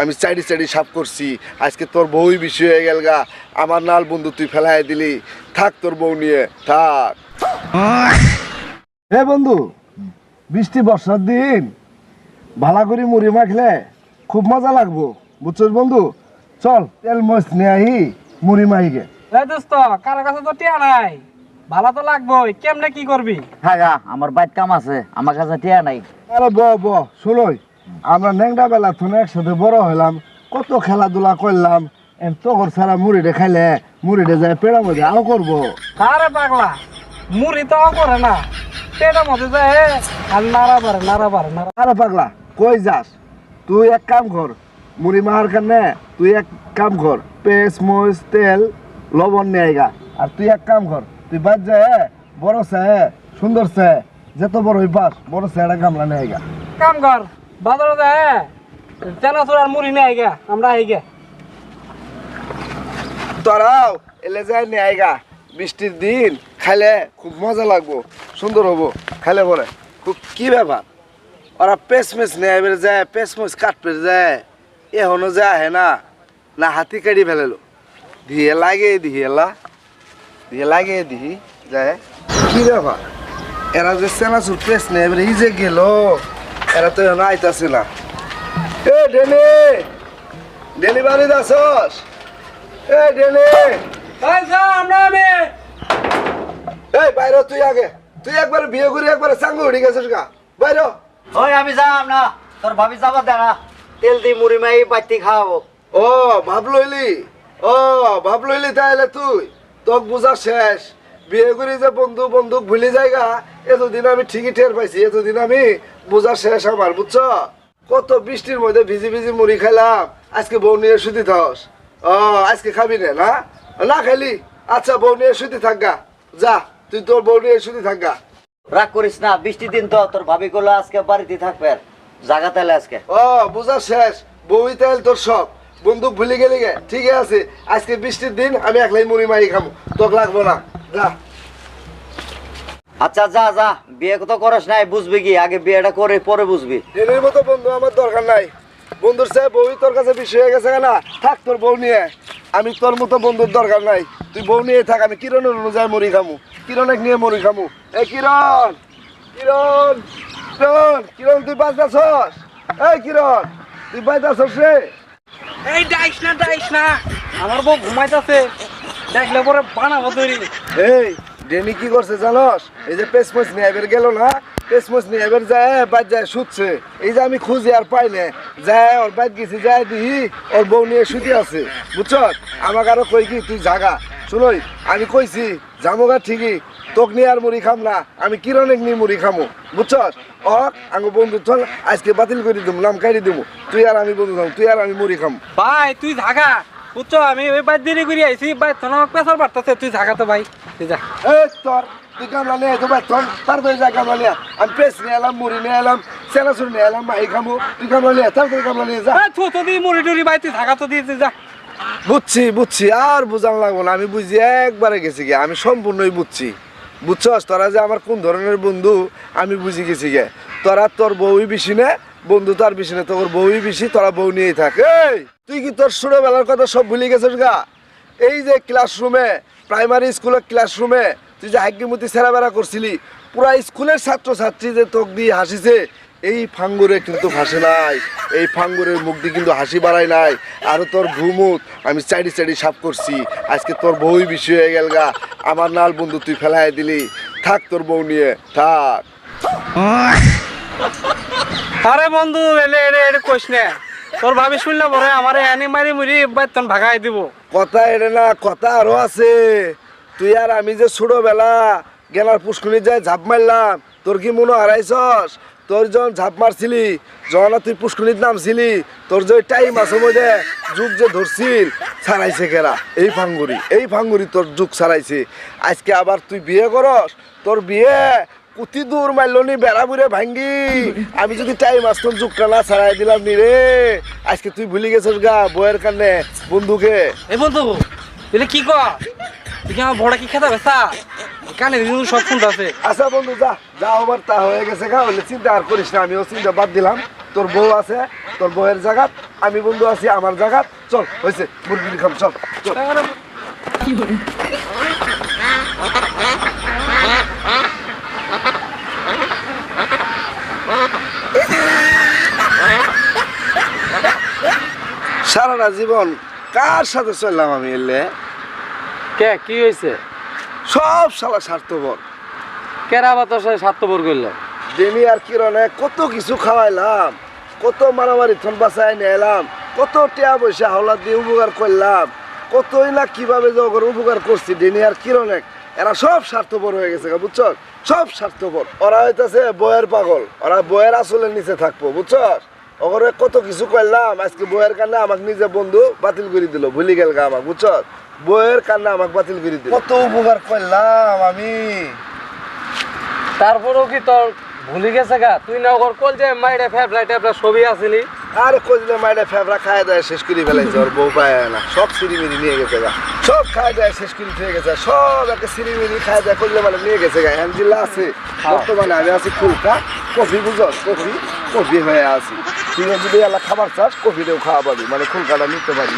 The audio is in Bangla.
আমি চাইডি চাইডি সাফ করছি। আজকে তোর বউই বিষয় হয়ে গেল গা। আমার নাল বন্ধু তুই ফেলাই দিলি। থাক তোর বউ নিয়ে থাক। হে বন্ধু বৃষ্টি বর্ষার দিন। ভালা করে মুড়ি মাখলে খুব মজা লাগবো। বুঝছিস বন্ধু? চল তেল মছ নিয়ে আহি মুড়ি মাহিকে এই দোস্ত কারও কাছে তো টিয়া নাই। ভালো তো লাগবই কেমনে কি করবি? হ্যাঁ গা, আমার বাইক কাম আছে আমার কাছে টিয়া নাই। আরে ব ব শুনোই আমরা ন্যাংটা বেলা তো একসাথে বড় হলাম কত খেলাধুলা করলাম তগর সারা মুড়িটা খাইলে মুড়িটা যায় পেড়া মধ্যে আও করব। আরে পাগলা মুড়ি তো করে না পেটের মধ্যে যায় আর নাড়া পারে নাড়া পারে নাড়া আরে পাগলা কই যাস? তুই এক কাম কর মুড়ি মাহার কারণে তুই এক কাম কর পেস্ট মরিচ তেল লবণ নিয়ে আইগা। আর তুই এক কাম কর তুই বাদ যায় বড় সে সুন্দর সে যত বড় হই পাস বড় সে একটা গামলা নিয়ে আইগা। কাম কর। বাজারে যায় চেনাচুর আর মুড়ি নেই গে আমরা আই গে তোরাও এলে যায় নিয়ে আইগা। বৃষ্টির দিন, খাইলে খুব মজা লাগবো, সুন্দর হব, খাইলে পরে। খুব কি ব্যাপার? ওরা পেসমেস নেয় বেড়ে যায় পেসমেস কাট পেরে যায়। এখনও যায় হে না না হাতি কাটি ফেলেলো। দিয়ে লাগে দিহিয়েলা দিয়ে লাগে দিহি যায়। কি ব্যাপার? এরা যে সেনাচুর পেস নেয় এবারে এই যে গেল। এরা তো এখন আইতাছে না এ ডেলি ডেলি বাড়িতে আসস এ ডেলি এই যা আমরা আমি। এই বাইরে তুই আগে। তুই একবার বিয়ে করে একবার সাঙ্গ উঠে গেছিস গা। বাইরে। ওই আমি যাম না তোর ভাবি যাবার দে না তেল দি মুড়ি মাই বাইতি খাওয়াবো। ও ভাব লইলি? ও ভাব লইলি তাহলে তুই? তোক বুঝা শেষ। বিয়ে করে যে বন্ধু বন্ধু ভুলি জায়গা এতদিন আমি ঠিকই টের পাইছি এতদিন আমি বুঝা শেষ আমার বুঝছ? কত বৃষ্টির মধ্যে ভিজি ভিজি মুড়ি খাইলাম। আজকে বউ নিয়ে শুধু থাকস ও আজকে খাবি না না? না খাইলি? আচ্ছা বউ নিয়ে শুধু থাকগা যা তুই তোর বউ নিয়ে শুধু থাকগা রাগ করিস না বৃষ্টির দিন তো তোর ভাবি গুলো আজকে বাড়িতে থাকবে জাগা তাহলে আজকে। ও বুঝা শেষ। বউই তেল তোর সব। বন্দুক ভুলে গেলি গে। ঠিক আছে আজকে বৃষ্টির দিন আমি একলাই মুড়ি মারি খাব তোকে লাগবো না। যা। আচ্ছা যা যা বিয়ে তো করস নাই বুঝবি কি? আগে বিয়েটা করে পরে বুঝবি। ট্রেনের মতো বন্ধু আমার দরকার নাই। বন্ধুর সাহেব বউই তোর কাছে বিষয় হয়ে গেছে না থাক তোর বউ নিয়ে। আমি তোর মতো বন্ধুর দরকার নাই। তুই বউ নিয়ে থাক আমি কিরণের অনুযায়ী মরি খামু। কিরণেক নিয়ে মরি খামু। এ কিরণ! কিরণ! কিরণ! কিরণ তুই বাঁচতেছস? এই কিরণ! তুই বাঁচতেছস রে? এই ডাইস না ডাইস না। আমার বউ ঘুমাইতেছে। দেখলে পরে বানাবো তৈরি। এই ডেনি কি করছে জানস? এই যে পেসমস নিয়ে এবার গেল না? পেসমস নিয়ে এবার যায়, বাদ যায়, শুচ্ছে। এই যে আমি খুঁজি আর পাই না। যায়, ওর বাদ গেছি, যায় দিহি, ওর বউ নিয়ে শুতে আছে। বুঝছ? আমাকে আরও কই কি, তুই জাগা। শুনই, আমি কইছি জামুগা ঠিকই, তোক নিয়ে আর মুড়ি খাম না। আমি কিরণেক নিয়ে মুড়ি খামু। বুঝছ? অক আঙ্গু বন্ধু, চল, আজকে বাতিল করে দিব নাম কাটি দিব তুই আর আমি বন্ধু খাম তুই আর আমি মুড়ি খাম। ভাই, তুই ঝাগা বুঝছ আমি ওই বাদ দেরি করে আইছি ভাই তোর পেশার বাড়তেছে তুই ঝাগা তো ভাই তুই যা। এই তোর তুই কামলা নিয়ে তো ভাই তোর তাড়াতাড়ি যা কামলা নিয়ে আমি পেস নিয়ে এলাম মুড়ি নিয়ে এলাম সেনাসুর নিয়ে এলাম মাই খামু তুই কামলা নিয়ে তাড়াতাড়ি কামলা নিয়ে যা এই থুতো দিয়ে মুড়ি টুড়ি ভাই তুই ঝাগা তো দিয়ে যা। বুঝছি বুঝছি আর বুঝান লাগবো না আমি বুঝি একবারে গেছি গে আমি সম্পূর্ণই বুঝছি। বুঝছস তোরা যে আমার কোন ধরনের বন্ধু আমি বুঝি গেছি গে তোরা তোর বউই বেশি না বন্ধু তার বেশি না, তোর বউই বেশি, তোরা বউ নিয়েই থাক। তুই কি তোর ছোটবেলার কথা সব ভুলে গেছিস গা? এই যে ক্লাসরুমে প্রাইমারি স্কুলের ক্লাসরুমে তুই যে হাগ্যমতি সেরাবেরা করছিলি, পুরা স্কুলের ছাত্রছাত্রী যে তোক দিয়ে হাসিছে, এই ফাঙ্গুরে কিন্তু হাসে নাই, এই ফাঙ্গুরের মুখ দিয়ে কিন্তু হাসি বাড়ায় নাই, আর তোর ঘুমুত, আমি চাইডি চাইডি সাপ করছি, আজকে তোর বউই বিষয় হয়ে গেল গা, আমার নাল বন্ধু তুই ফেলাই দিলি, থাক তোর বউ নিয়ে, থাক। আরে বন্ধু, এলে এলে এলে কইস না। তোর ভাবি শুনলে পরে আমার এনে মারি মুড়ি তোর ভাগাই দিব। কথা এটা না, কথা আরও আছে। তুই আর আমি যে ছোটবেলা গেলার পুষ্কুনি যায় ঝাঁপ মারলাম, তোর কি মনে হারাইছস? তোর যখন ঝাঁপ মারছিলি, যখন তুই পুষ্কুনির নামছিলি, তোর যে টাইম আছে মধ্যে যুগ যে ধরছিল, ছাড়াইছে কেরা? এই ফাঙ্গুরি এই ফাঙ্গুরি তোর যুগ ছাড়াইছে। আজকে আবার তুই বিয়ে করস, তোর বিয়ে কুতি দূর মারল নি বেড়া বুড়ে ভাঙ্গি। আমি যদি টাইম আসতাম যুগটা না ছাড়াই দিলাম নি রে। আজকে তুই ভুলে গেছিস গা বইয়ের কানে বন্ধুকে। এই বন্ধু এলে কি কর? তুই কি আমার ভোড়া কি খেতে বেসা কানে দিন সব শুনতে আছে আচ্ছা বন্ধু যা যা আবার তা হয়ে গেছে গা হলে চিন্তা আর করিস না আমিও চিন্তা বাদ দিলাম। তোর বউ আছে তোর বউয়ের জায়গাত আমি বন্ধু আছি আমার জায়গাত চল হয়েছে মুরগি খাম চল চল। সারাটা জীবন কার সাথে চললাম আমি এলে? কে কি হয়েছে সব শালা স্বার্থপর। কেরা বা তোর সাথে স্বার্থপর করল? ডেনি আর কিরণে কত কিছু খাওয়াইলাম কত মারামারি থন বাসায় নিয়ে এলাম কত টিয়া পয়সা হাওলা দিয়ে উপকার করলাম কতই না কীভাবে যে ওগর উপকার করছি ডেনি আর কিরণে এরা সব স্বার্থপর হয়ে গেছে গা, বুঝছস? সব স্বার্থপর। ওরা হইতাছে বয়ের পাগল ওরা বয়ের আসলের নিচে থাকব বুঝছস? ওগরে কত কিছু করলাম আজকে বইয়ের কারণে আমাকে নিজে বন্ধু বাতিল করে দিল ভুলি গেল গা আমাকে বুঝছস বইয়ের কারণে আমাকে বাতিল করে দিল। কত উপকার করলাম আমি। তারপরেও কি তোর ভুলি গেছে গা? তুই না ওর কল যে মাইরে ফেফলাই টেফলা ছবি আসিলি আরে কইলে মাইরে ফেবরা খায় দেয় শেষ করে ফেলাইছে ওর বউ পায় না। সব সিরিমিরি নিয়ে গেছে গা। সব খায় দেয় শেষ করে থেকে গেছে। সব একটা সিরিমিরি খায় দেয় করলে মানে নিয়ে গেছে গা। হ্যান্ডিল্লা আছে। বর্তমানে আমি আছি ফুলকা কফি বুঝস কফি? কফি হয়ে আছি। তুই যদি এলাকা খাবার চাস কফিটাও খাওয়া পাবি। মানে ফুলকাটা নিতে পারি।